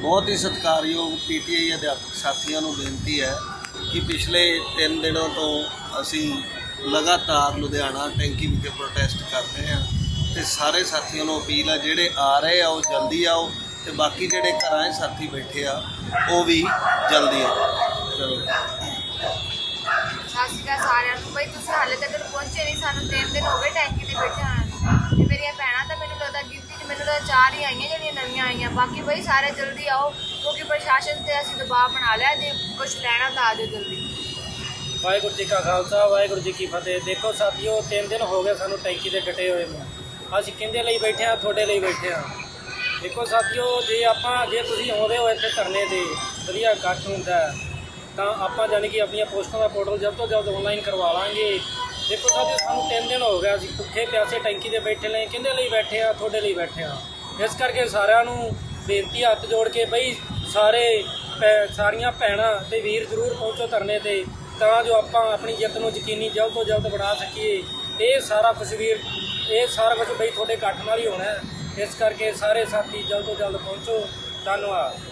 ਬਹੁਤ ਹੀ ਸਤਿਕਾਰਯੋਗ ਪੀਟੀਆਈ ਅਧਿਆਪਕ ਸਾਥੀਆਂ ਨੂੰ ਬੇਨਤੀ ਹੈ ਕਿ ਪਿਛਲੇ 3 ਦਿਨਾਂ ਤੋਂ ਅਸੀਂ ਲਗਾਤਾਰ ਲੁਧਿਆਣਾ ਟੈਂਕੀ ਵਿਖੇ ਪ੍ਰੋਟੈਸਟ ਕਰ ਰਹੇ ਹਾਂ ਤੇ ਸਾਰੇ ਸਾਥੀਆਂ ਨੂੰ ਅਪੀਲ ਆ, ਜਿਹੜੇ ਆ ਰਹੇ ਆ, ਉਹ ਜਲਦੀ ਆਓ ਤੇ ਬਾਕੀ ਜਿਹੜੇ ਘਰਾਂ 'ਚ ਸਾਥੀ ਬੈਠੇ ਆ, ਉਹ ਵੀ ਜਲਦੀ ਆਓ। ਚਲੋ। ਸਤਿ ਸ਼੍ਰੀ ਅਕਾਲ ਸਾਰਿਆਂ ਨੂੰ। ਬਈ ਤੁਸੀਂ ਹਾਲੇ ਤੱਕ ਪਹੁੰਚੇ ਨਹੀਂ, ਸਾਨੂੰ ਤਿੰਨ ਦਿਨ ਹੋ ਗਏ ਟੈਂਕੀ ਤੇ ਬੈਠੇ ਹੋਣ ਨੂੰ। ਤੇ ਮੇਰੀਆਂ ਭੈਣਾਂ ਤਾਂ ਮੈਨੂੰ ਲੱਗਦਾ ਗਿਣਤੀ 'ਚ ਮੈਨੂੰ ਤਾਂ ਚਾਰ ਹੀ ਆਈਆਂ ਜਿਹੜੀਆਂ ਨਵੀਆਂ ਬਾਕੀ ਬਈ ਸਾਰੇ ਜਲਦੀ ਆਓ, ਕਿਉਂਕਿ ਪ੍ਰਸ਼ਾਸਨ ਤੇ ਅਸੀਂ ਦਬਾਅ ਬਣਾ ਲਿਆ, ਜੇ ਕੁਝ ਲੈਣਾ ਤਾਂ ਆ ਜਾਓ ਜਲਦੀ। ਵਾਹਿਗੁਰੂ ਜੀ ਕਾ ਖਾਲਸਾ, ਵਾਹਿਗੁਰੂ ਜੀ ਕੀ ਫਤਿਹ। ਦੇਖੋ ਸਾਥੀਓ, ਤਿੰਨ ਦਿਨ ਹੋ ਗਏ ਸਾਨੂੰ ਟੈਂਕੀ ਦੇ ਡਟੇ ਹੋਏ ਨੂੰ। ਅਸੀਂ ਕਿੰਦੇ ਲਈ ਬੈਠੇ ਆ ਤੁਹਾਡੇ ਲਈ ਬੈਠੇ ਆ ਦੇਖੋ ਸਾਥੀਓ, ਜੇ ਆਪਾਂ, ਜੇ ਤੁਸੀਂ ਆਉਂਦੇ ਹੋ ਇੱਥੇ ਧਰਨੇ ਤੇ, ਵਧੀਆ ਇਕੱਠ ਹੁੰਦਾ ਤਾਂ ਆਪਾਂ ਜਾਣੀ ਕਿ ਆਪਣੀਆਂ ਪੋਸਟਾਂ ਦਾ ਪੋਰਟਲ ਜਲਦ ਤੋਂ ਜਲਦ ਆਨਲਾਈਨ ਕਰਵਾ ਲਾਂਗੇ। ਦੇਖੋ ਸਾਥੀਓ, ਸਾਨੂੰ ਤਿੰਨ ਦਿਨ ਹੋ ਗਏ, ਅਸੀਂ ਭੁੱਖੇ ਪਿਆਸੇ ਟੈਂਕੀ ਤੇ ਬੈਠੇ ਨੇ, ਕਿੰਦੇ ਲਈ ਬੈਠੇ ਆ ਤੁਹਾਡੇ ਲਈ ਬੈਠੇ ਆ ਇਸ ਕਰਕੇ ਸਾਰਿਆਂ ਨੂੰ ਬੇਨਤੀ ਹੱਥ ਜੋੜ ਕੇ ਬਈ ਸਾਰੇ ਭੈ- ਸਾਰੀਆਂ ਭੈਣਾਂ ਤੇ ਵੀਰ ਜ਼ਰੂਰ ਪਹੁੰਚੋ ਧਰਨੇ ਤੇ, ਤਾਂ ਜੋ ਆਪਾਂ ਆਪਣੀ ਜਿੱਤ ਨੂੰ ਯਕੀਨੀ ਜਲਦ ਤੋਂ ਜਲਦ ਬਣਾ ਸਕੀਏ। ਇਹ ਸਾਰਾ ਕੁਝ ਵੀਰ ਇਹ ਸਾਰਾ ਕੁਝ ਬਈ ਤੁਹਾਡੇ ਇਕੱਠ ਨਾਲ ਹੀ ਹੋਣਾ ਇਸ ਕਰਕੇ ਸਾਰੇ ਸਾਥੀ ਜਲਦ ਤੋਂ ਜਲਦ ਪਹੁੰਚੋ। ਧੰਨਵਾਦ।